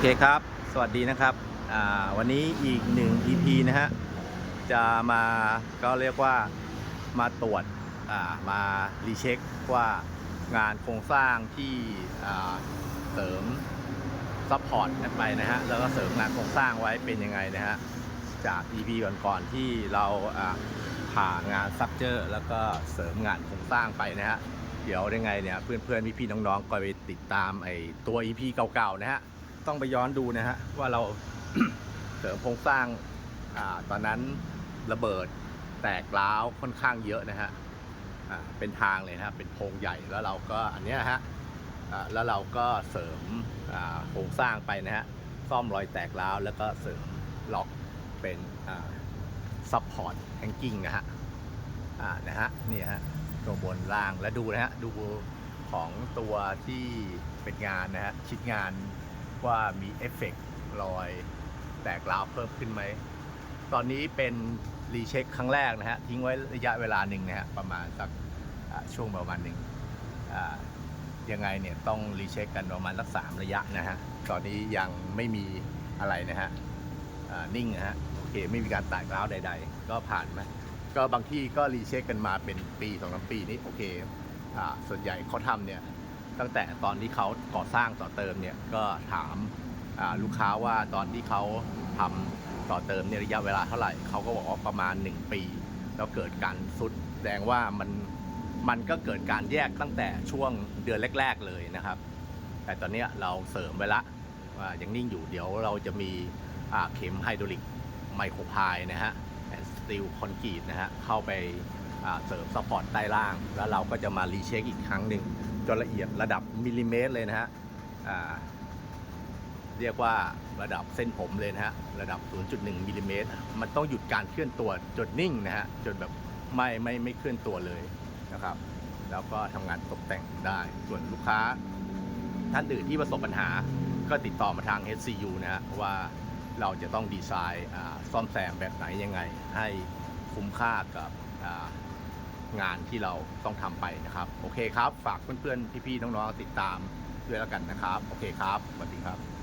อเคครับ สวัสดีนะครับ วันนี้อีกหนึ่ง EP นะฮะ จะมาก็เรียกว่ามาตรวจามารีเช็คว่างานโครงสร้างที่เสริมซัพพอร์ตกันไปนะฮะ แล้วก็เสริมงานโครงสร้างไว้เป็นยังไงนะฮะ จาก EP ก่อนๆที่เราอ่าผ่างานซับเจอร์แล้วก็เสริมงานโครงสร้างไปนะฮะ เดี๋ยวยังไงเนี่ยเพื่อนๆพี่ๆน้องๆก็ไปติดตามไอ้ตัว EP เก่าๆนะฮะ ต้องไปย้อนดูนะฮะว่าเราเสริมโครงสร้างอาตอนนั้นระเบิดแตกร้าวค่อนข้างเยอะนะฮะเป็นทางเลยนะฮะเป็นโพรงใหญ่แล้วเราก็อันเนี้ยฮะแล้วเราก็เสริมโครงสร้างไปนะฮะซ่อมรอยแตกร้าวแล้วก็เสริมล็อกเป็นซับพอร์ตแฮงกิ้งนะฮะอ่านะฮะนี่ฮะตัวบนล่างแล้วดูนะฮะดูของตัวที่เป็นงานนะฮะชิ้นงาน ว่ามีเอฟเฟกต์รอยแตกร้าวเพิ่มขึ้นไหม ตอนนี้เป็นรีเช็คครั้งแรกนะฮะ ทิ้งไว้ระยะเวลาหนึ่งนะฮะ ประมาณสักช่วงประมาณหนึ่งยังไงเนี่ยต้องรีเช็คกันประมาณสักสามระยะนะฮะ ตอนนี้ยังไม่มีอะไรนะฮะนิ่งนะฮะ โอเค ไม่มีการแตกร้าวใด ๆ ก็ผ่านไหมก็บางที่ก็รีเช็คกันมาเป็นปีสองสามปีนี้โอเคอส่วนใหญ่เขาทำเนี่ย ตั้งแต่ตอนที่เขาก่อสร้างต่อเติมเนี่ยก็ถามลูกค้าว่าตอนที่เขาทำต่อเติมเนี่ยระยะเวลาเท่าไหร่เขาก็บอกว่าประมาณ 1 ปี แล้วเกิดการสุดแสดงว่ามันมันก็เกิดการแยกตั้งแต่ช่วงเดือนแรก ๆเลยนะครับ แต่ตอนนี้เราเสริมไว้ละว่ายังนิ่งอยู่เดี๋ยวเราจะมีเข็มไฮดรอลิกไมโครพายนะฮะสตีลคอนกรีตนะฮะเข้าไป เสริมซัพพอร์ตใต้ล่าง แล้วเราก็จะมารีเช็คอีกครั้งหนึ่งจนละเอียดระดับมิลลิเมตรเลยนะฮะเรียกว่าระดับเส้นผมเลยนะฮะระดับ 0.1มิลลิเมตรมันต้องหยุดการเคลื่อนตัวจนนิ่งนะฮะจนแบบไม่ไม่ไม่เคลื่อนตัวเลยนะครับ แล้วก็ทำงานตกแต่งได้ส่วนลูกค้า ท่านอื่นที่ประสบปัญหาก็ติดต่อมาทาง HCU นะฮะว่าเราจะต้องดีไซน์ซ่อมแซมแบบไหนยังไงให้ คุ้มค่ากับงานที่เราต้องทำไปนะครับ โอเคครับ ฝากเพื่อนๆ พี่ๆ น้องๆ ติดตามด้วยแล้วกันนะครับ โอเคครับสวัสดีครับ